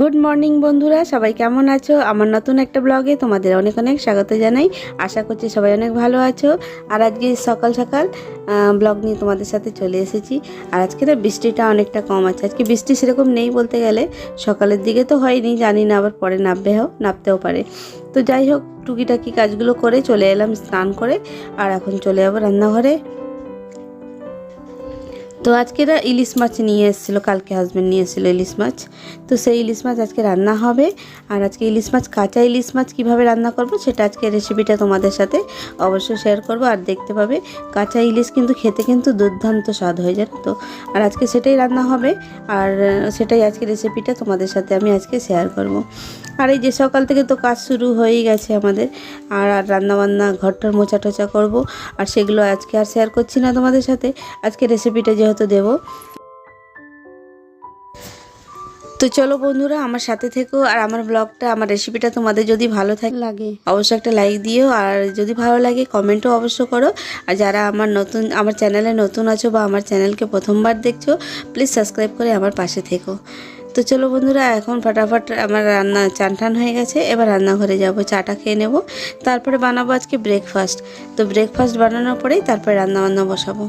Good morning বন্ধুরা। সবাই কেমন আছো? আমার নতুন একটা ব্লগে তোমাদের অনেক অনেক স্বাগত জানাই। আশা করছি সবাই অনেক ভালো আছো। আর আজকে সকাল সকাল ব্লগ নিয়ে তোমাদের সাথে চলে এসেছি। আর আজকে না বৃষ্টিটা অনেকটা কম আছে। আজকে বৃষ্টি সেরকম নেই বলতে গেলে। সকালের দিকে তো হয়নি, জানি না, আবার পরে নামবে হোক, নামতেও পারে। তো যাই হোক, টুকিটাকি কাজগুলো করে চলে এলাম স্নান করে। আর এখন চলে যাব রান্নাঘরে। তো আজকে ইলিশ মাছ নিয়ে এসেছিল, কালকে হাজব্যান্ড নিয়ে এসেছিল ইলিশ মাছ। তো সেই ইলিশ মাছ আজকে রান্না হবে। আর আজকে ইলিশ মাছ, কাঁচা ইলিশ মাছ কীভাবে রান্না করব সেটা আজকে রেসিপিটা তোমাদের সাথে অবশ্যই শেয়ার করব। আর দেখতে পাবে, কাঁচা ইলিশ কিন্তু খেতে কিন্তু দুর্দান্ত স্বাদ হয়ে, জানো তো। আর আজকে সেটাই রান্না হবে। আর সেটাই আজকে রেসিপিটা তোমাদের সাথে আমি আজকে শেয়ার করব। আর এই যে সকাল থেকে তো কাজ শুরু হয়েই গেছে আমাদের, আর আর রান্নাবান্না, ঘরটার মোছা টোচা করব। আর সেগুলো আজকে আর শেয়ার করছি না তোমাদের সাথে। আজকে রেসিপিটা যেহেতু দেবো। তো চলো বন্ধুরা আমার সাথে থেকো আর আমার ব্লগটা আমার রেসিপিটা তোমাদের যদি ভালো থাকে লাগে। অবশ্যই একটা লাইক দিও আর যদি ভালো লাগে কমেন্টও অবশ্য করো। আর যারা আমার নতুন আমার চ্যানেলে নতুন আছো বা আমার চ্যানেলকে প্রথমবার দেখছ প্লিজ সাবস্ক্রাইব করে আমার পাশে থেকো। তো চলো বন্ধুরা এখন ফাটাফাট আমার রান্না চান টান হয়ে গেছে এবার রান্নাঘরে যাব চাটা খেয়ে নেব। তারপরে বানাবো আজকে ব্রেকফাস্ট তো ব্রেকফাস্ট বানানোর পরেই তারপরে রান্না বান্না বসাবো।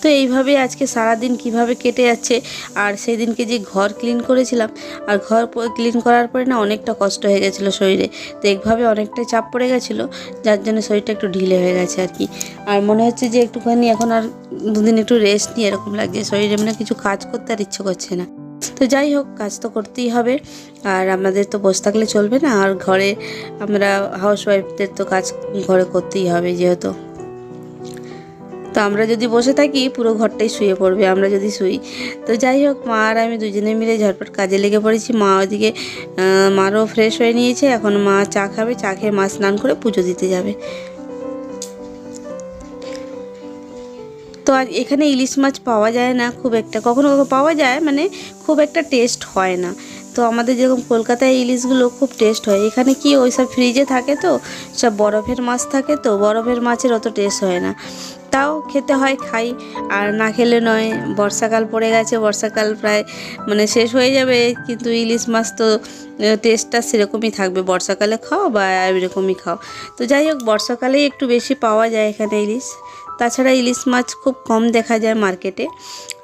তো এইভাবে আজকে সারাদিন কীভাবে কেটে যাচ্ছে আর সেই দিনকে যে ঘর ক্লিন করেছিলাম, আর ঘর ক্লিন করার পরে না অনেকটা কষ্ট হয়ে গেছিল শরীরে। তো এইভাবে অনেকটাই চাপ পড়ে গেছিল, যার জন্য শরীরটা একটু ঢিলে হয়ে গেছে আর কি। আর মনে হচ্ছে যে একটুখানি এখন আর দুদিন একটু রেস্ট নিয়ে এরকম লাগছে, শরীরে মানে কিছু কাজ করতে আর ইচ্ছে করছে না। তো যাই হোক, কাজ তো করতেই হবে, আর আমাদের তো বসে থাকলে চলবে না, আর ঘরে আমরা হাউস ওয়াইফদের তো কাজ ঘরে করতেই হবে যেহেতু। তো আমরা যদি বসে থাকি, পুরো ঘরটাই শুয়ে পড়বে, আমরা যদি শুই। তো যাই হোক, মা আর আমি দুজনে মিলে ঝটপট কাজে লেগে পড়েছি। মা ওদিকে মারও ফ্রেশ হয়ে নিয়েছে। এখন মা চা খাবে, চা খেয়ে মা স্নান করে পুজো দিতে যাবে। তো আর এখানে ইলিশ মাছ পাওয়া যায় না খুব একটা। কখনো কখনো পাওয়া যায় মানে খুব একটা টেস্ট হয় না। তো আমাদের যেরকম কলকাতায় ইলিশগুলো খুব টেস্ট হয়। এখানে কি ওই সব ফ্রিজে থাকে তো, সব বরফের মাছ থাকে তো, বরফের মাছের অত টেস্ট হয় না। তাও খেতে হয়, খাই। আর না খেলে নয়, বর্ষাকাল পড়ে গেছে, বর্ষাকাল প্রায় মানে শেষ হয়ে যাবে। কিন্তু ইলিশ মাছ তো টেস্টটা সেরকমই থাকবে। বর্ষাকালে খাও বা এরকমই খাও। তো যাই হোক, বর্ষাকালেই একটু বেশি পাওয়া যায় এখানে ইলিশ। তাছাড়া ইলিশ মাছ খুব কম দেখা যায় মার্কেটে।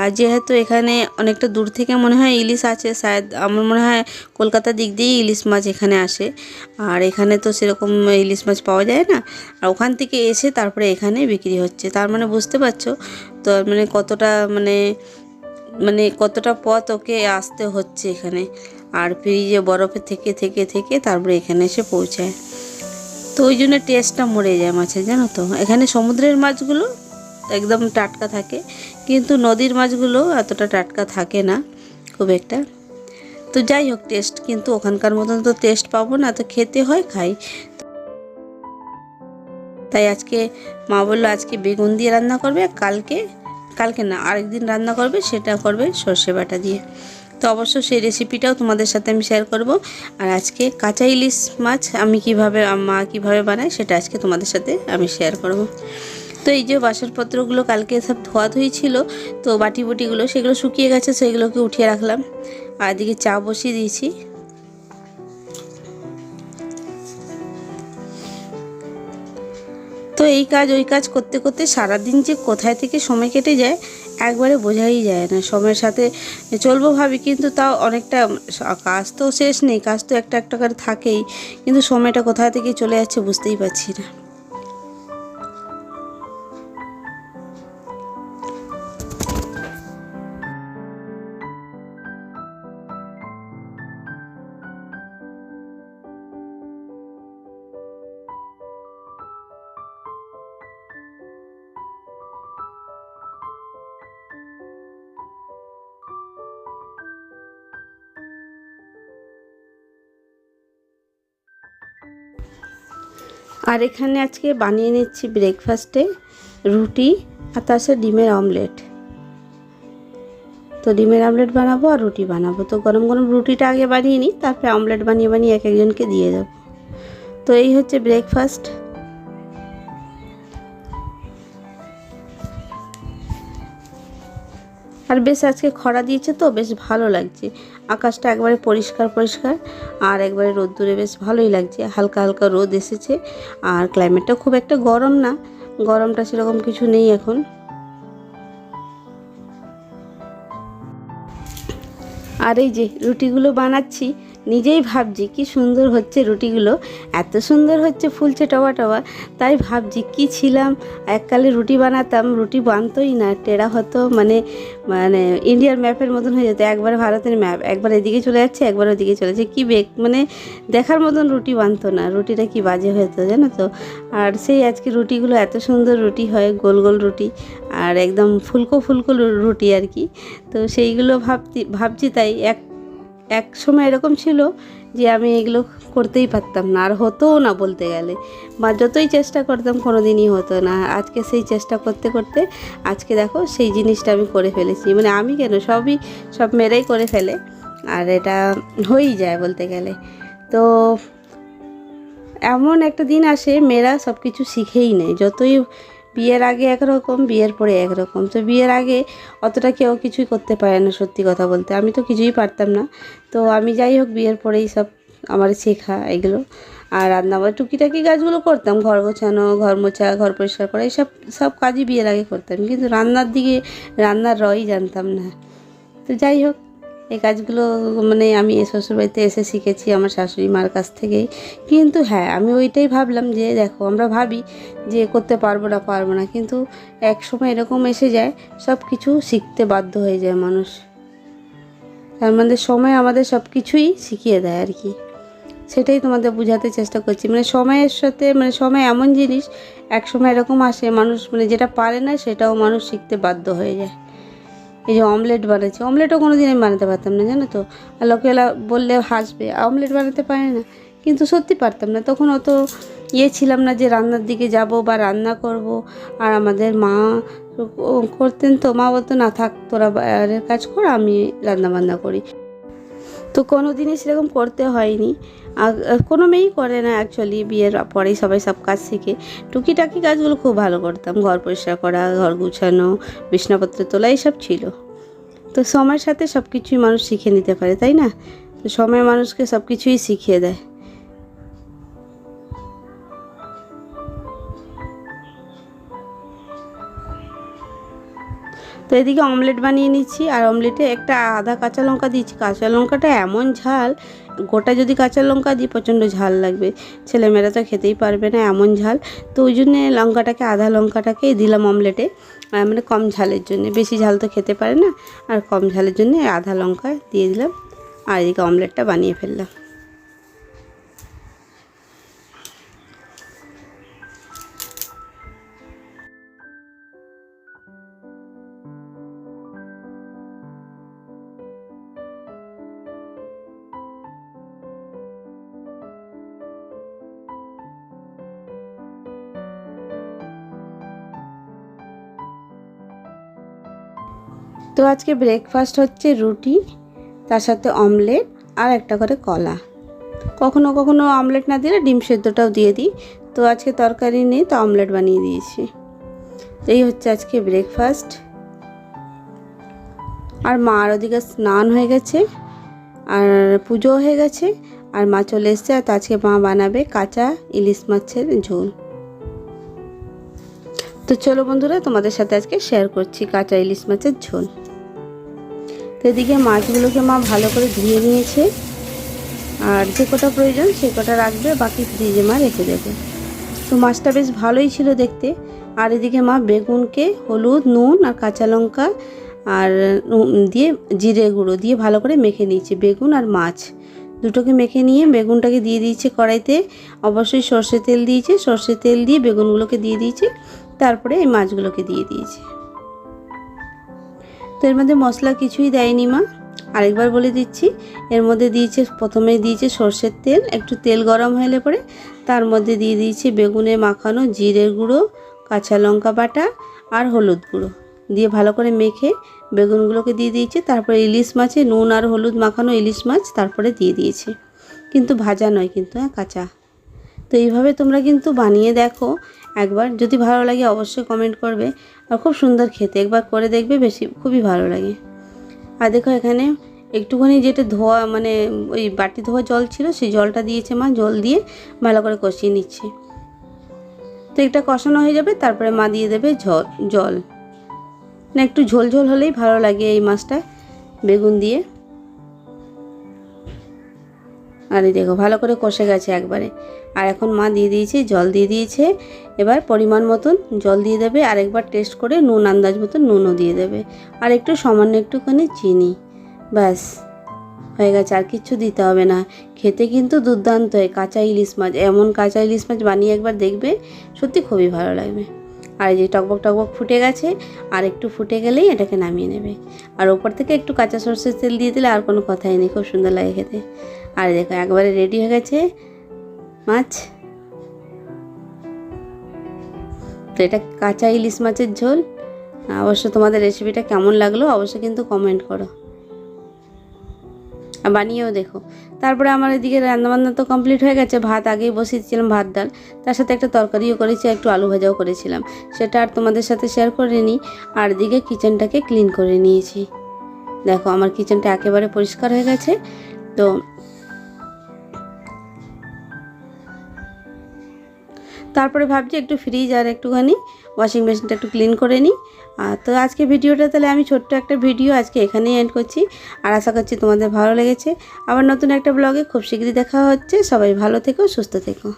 আর যেহেতু এখানে অনেকটা দূর থেকে মনে হয় ইলিশ আছে শায়দ আমার মনে হয় কলকাতার দিক দিয়েই ইলিশ মাছ এখানে আসে। আর এখানে তো সেরকম ইলিশ মাছ পাওয়া যায় না। আর ওখান থেকে এসে তারপরে এখানে বিক্রি হচ্ছে। তার মানে বুঝতে পারছ? তো মানে কতটা মানে মানে কতটা পথ ওকে আসতে হচ্ছে এখানে। আর ফ্রিজে বরফে থেকে থেকে থেকে তারপরে এখানে এসে পৌঁছায়। তো ওই জন্য টেস্টটা মরে যায় মাছের জানো তো? এখানে সমুদ্রের মাছগুলো একদম টাটকা থাকে, কিন্তু নদীর মাছগুলো এতটা টাটকা থাকে না, খুব একটা। তো যাই হোক টেস্ট কিন্তু ওখানকার মতন তো টেস্ট পাবো না, তো খেতে হয়, খাই। তাই আজকে মা বলল, আজকে বেগুন দিয়ে রান্না করবে, কালকে কালকে না, আরেকদিন রান্না করবে, সেটা করবে সর্ষে বাটা দিয়ে। তো অবশ্য সেই রেসিপিটাও তোমাদের সাথে আমি শেয়ার করব। আর আজকে কাঁচা ইলিশ মাছ আমি কীভাবে, মা কীভাবে বানায় সেটা আজকে তোমাদের সাথে আমি শেয়ার করব। তো এই যে বাসনপত্রগুলো কালকে সব ধোয়াধুয়ি ছিল, তো বাটি বুটিগুলো সেগুলো শুকিয়ে গেছে সেগুলোকে উঠিয়ে রাখলাম। আর এদিকে চা বসিয়ে দিয়েছি। তো এই কাজ, ওই কাজ করতে করতে সারাদিন যে কোথায় থেকে সময় কেটে যায় একবারে বোঝাই যায় না, সময়ের সাথে চলবো ভাবি, কিন্তু তাও অনেকটা কাজ তো শেষ নেই, কাজ তো একটা একটা করে থাকেই, কিন্তু সময়টা কোথা থেকে চলে যাচ্ছে বুঝতেই পারছি না। আর এখানে আজকে বানিয়ে নিচ্ছি ব্রেকফাস্টে রুটি আর তার সাথে ডিমের অমলেট তো ডিমের অমলেট বানাবো আর রুটি বানাবো। তো গরম গরম রুটিটা আগে বানিয়ে নিই, তারপরে অমলেট বানিয়ে বানিয়ে এক একজনকে দিয়ে দেবো। তো এই হচ্ছে ব্রেকফাস্ট আর বেশ আজকে খরা দিয়েছে তো, বেশ ভালো লাগছে। আকাশটা একবারে পরিষ্কার পরিষ্কার আর একবারে রোদ্দুরে বেশ ভালোই লাগছে। হালকা হালকা রোদ এসেছে আর ক্লাইমেটটা খুব একটা গরম না। গরমটা সেরকম কিছু নেই এখন। আর এই যে রুটিগুলো বানাচ্ছি নিজেই ভাবছি কি সুন্দর হচ্ছে রুটিগুলো, এত সুন্দর হচ্ছে ফুলছে টবা টবা, তাই ভাবছি কি ছিলাম, এককালে রুটি বানাতাম, রুটি বানতোই না, টেরা হতো মানে মানে ইন্ডিয়ার ম্যাপের মতন হয়ে যেত, একবার ভারতের ম্যাপ একবার এদিকে চলে যাচ্ছে, একবার ওদিকে চলে যাচ্ছে, কী বেগ মানে দেখার মতন রুটি বানতো না, রুটিটা কি বাজে হতো জানো তো? আর সেই আজকে রুটিগুলো এত সুন্দর রুটি হয়, গোল গোল রুটি, আর একদম ফুলকো ফুলকো রুটি আর কি, তো সেইগুলো ভাবছি ভাবছি তাই এক এক সময় এরকম ছিল যে আমি এগুলো করতেই পারতাম না, আর হতোও না বলতে গেলে। বা যতই চেষ্টা করতাম কোনো দিনই হতো না। আজকে সেই চেষ্টা করতে করতে আজকে দেখো সেই জিনিসটা আমি করে ফেলেছি। মানে আমি কেন, সবই সব মেয়েরাই করে ফেলে। আর এটা হয়েই যায় বলতে গেলে। তো এমন একটা দিন আসে, মেয়েরা সব কিছু শিখেই নেয়। যতই বিয়ের আগে একরকম, বিয়ের পরে একরকম। তো বিয়ের আগে অতটা কেউ কিছুই করতে পারে না সত্যি কথা বলতে। আমি তো কিছুই পারতাম না। তো আমি যাই হোক, বিয়ের পরেই সব আমার শেখা এগুলো। আর রান্না বা টুকিটাকি কাজগুলো করতাম। ঘর গোছানো, ঘর মোছা, ঘর পরিষ্কার করা এইসব সব কাজই বিয়ের আগে করতাম। কিন্তু রান্নার দিকে, রান্নার রই জানতাম না। তো যাই হোক এই কাজগুলো মানে আমি শ্বশুরবাড়িতে এসে শিখেছি আমার শাশুড়ি মার কাছ থেকেই। কিন্তু হ্যাঁ আমি ওইটাই ভাবলাম যে, দেখো, আমরা ভাবি যে, করতে পারব না পারব না। কিন্তু এক সময় এরকম এসে যায় সব কিছু শিখতে বাধ্য হয়ে যায় মানুষ। তার মধ্যে সময় আমাদের সব কিছুই শিখিয়ে দেয় আর কি। সেটাই তোমাদের বোঝাতে চেষ্টা করছি। মানে সময়ের সাথে মানে সময় এমন জিনিস, এক সময় এরকম আসে, মানুষ মানে যেটা পারে না, সেটাও মানুষ শিখতে বাধ্য হয়ে যায়। এই যে অমলেট বানাচ্ছি, অমলেটও কোনো দিন আমি বানাতে পারতাম না, জানো তো? আর লোকেরা বললে হাসবে, অমলেট বানাতে পারে না। কিন্তু সত্যি পারতাম না, তখন অত ইয়ে ছিলাম না যে রান্নার দিকে যাব বা রান্না করব। আর আমাদের মা করতেন তো, মা বলতো, না থাক, তোরা বাইরের কাজ কর, আমি রান্না বান্না করি। তো কোনো দিনই সেরকম করতে হয়নি। কোনো মেয়েই করে না অ্যাকচুয়ালি বিয়ের পরেই সবাই সব কাজ শিখে। টুকিটাকি কাজগুলো খুব ভালো করতাম, ঘর পরিষ্কার করা, ঘর গুছানো, বিছনাপত্র তোলা, এইসব ছিল। তো সময়ের সাথে সব কিছুই মানুষ শিখে নিতে পারে, তাই না? তো সময় মানুষকে সব কিছুই শিখিয়ে দেয়। তো এদিকে অমলেট বানিয়ে নিচ্ছি আর অমলেটে একটা আধা কাঁচা লঙ্কা দিচ্ছি। কাঁচা লঙ্কাটা এমন ঝাল, গোটা যদি কাঁচা লঙ্কা দিই প্রচণ্ড ঝাল লাগবে। ছেলেমেয়েরা তো খেতেই পারবে না, এমন ঝাল। তো ওই জন্যে লঙ্কাটাকে আধা লঙ্কাটাকেই দিলাম অমলেটে মানে কম ঝালের জন্য। বেশি ঝাল তো খেতে পারে না, আর কম ঝালের জন্য আধা লঙ্কা দিয়ে দিলাম। আর এদিকে অমলেটটা বানিয়ে ফেললাম। তো আজকে ব্রেকফাস্ট হচ্ছে রুটি, তার সাথে অমলেট আর একটা করে কলা। কখনো কখনো অমলেট না দিলে ডিম সেদ্ধটাও দিয়ে দিই। তো আজকে তরকারি নেই তো অমলেট বানিয়ে দিয়েছি। এই হচ্ছে আজকে ব্রেকফাস্ট আর মার ওদিকে স্নান হয়ে গেছে, আর পুজো হয়ে গেছে, আর মা চলে এসছে, আর আজকে মা বানাবে কাঁচা ইলিশ মাছের ঝোল। তো চলো বন্ধুরা, তোমাদের সাথে আজকে শেয়ার করছি কাঁচা ইলিশ মাছের ঝোল। তো এদিকে মাছগুলোকে মা ভালো করে ধুয়ে নিয়েছে। আর যে কটা প্রয়োজন সে কটা রাখবে, বাকি ফ্রিজে মা রেখে দেবে। তো মাছটা বেশ ভালোই ছিল দেখতে। আর এদিকে মা বেগুনকে হলুদ, নুন আর কাঁচা লঙ্কা আর দিয়ে জিরে গুঁড়ো দিয়ে ভালো করে মেখে নিয়েছে। বেগুন আর মাছ দুটোকে মেখে নিয়ে বেগুনটাকে দিয়ে দিয়েছে কড়াইতে। অবশ্যই সর্ষে তেল দিয়েছে। সর্ষে তেল দিয়ে বেগুনগুলোকে দিয়ে দিয়েছে। তারপরে এই মাছগুলোকে দিয়ে দিয়েছে। তো এর মধ্যে মশলা কিছুই দেয়নি মা। আরেকবার বলে দিচ্ছি, এর মধ্যে দিয়েছে, প্রথমে দিয়েছে সর্ষের তেল, একটু তেল গরম হলে পরে তার মধ্যে দিয়ে দিয়েছে বেগুনে মাখানো জিরের গুঁড়ো, কাঁচা লঙ্কা বাটা আর হলুদ গুঁড়ো। দিয়ে ভালো করে মেখে বেগুনগুলোকে দিয়ে দিয়েছে, তারপরে ইলিশ মাছে নুন আর হলুদ মাখানো ইলিশ মাছ তারপরে দিয়ে দিয়েছে। কিন্তু ভাজা নয় কিন্তু হ্যাঁ কাঁচা। তো তো এইভাবে তোমরা কিন্তু বানিয়ে দেখো। একবার যদি ভালো লাগে অবশ্যই কমেন্ট করবে। আর খুব সুন্দর খেতে। একবার করে দেখবে বেশি, খুবই ভালো লাগে। আর দেখো এখানে একটুখানি যেটা ধোয়া মানে ওই বাটি ধোয়া জল ছিল, সেই জলটা দিয়েছে মা, জল দিয়ে ভালো করে কষিয়ে নিচ্ছে। তো একটা কষানো হয়ে যাবে, তারপরে মা দিয়ে দেবে জল। না, একটু ঝোল ঝোল হলেই ভালো লাগে এই মাছটা, বেগুন দিয়ে। আর এই দেখো, ভালো করে কষে গেছে একবারে। আর এখন মা দিয়ে দিয়েছে, জল দিয়ে দিয়েছে। এবার পরিমাণ মতন জল দিয়ে দেবে, আর একবার টেস্ট করে নুন আন্দাজ মতন নুনও দিয়ে দেবে। আর একটু সামান্য একটুখানি চিনি। ব্যাস, হয়ে গেছে, আর কিচ্ছু দিতে হবে না। খেতে কিন্তু দুর্দান্ত হয় কাঁচা ইলিশ মাছ। এমন কাঁচা ইলিশ মাছ বানিয়ে একবার দেখবে, সত্যি খুবই ভালো লাগবে। আর এই যে টকবক টকবক ফুটে গেছে, আর একটু ফুটে গেলেই এটাকে নামিয়ে নেবে। আর ওপর থেকে একটু কাঁচা সর্ষের তেল দিয়ে দিলে আর কোনো কথাই নেই, খুব সুন্দর লাগে খেতে। আর দেখো, একবারে রেডি হয়ে গেছে মাছ। তো এটা কাঁচা ইলিশ মাছের ঝোল। অবশ্য তোমাদের রেসিপিটা কেমন লাগল অবশ্যই কিন্তু কমেন্ট করো। বানিয়েও দেখো। তারপরে আমার এদিকে রান্নাবান্না তো কমপ্লিট হয়ে গেছে, ভাত আগেই বসিয়েছিলাম ভাত, ডাল। তার সাথে একটা তরকারিও করেছি একটু আলু ভাজাও করেছিলাম। সেটা আর তোমাদের সাথে শেয়ার করে নিই। আর এদিকে কিচেনটাকে ক্লিন করে নিয়েছি। দেখো, আমার কিচেনটা একেবারে পরিষ্কার হয়ে গেছে। তো তারপরে ভাবছি একটু ফ্রিজ আর একটুখানি ওয়াশিং মেশিনটা একটু ক্লিন করে নিই। আর তো আজকে ভিডিওটা তাহলে আমি ছোট্ট একটা ভিডিও আজকে এখানেই এন্ড করছি। আর আশা করছি তোমাদের ভালো লেগেছে। আবার নতুন একটা ব্লগে খুব শীঘ্রই দেখা হচ্ছে। সবাই ভালো থেকো, সুস্থ থেকো।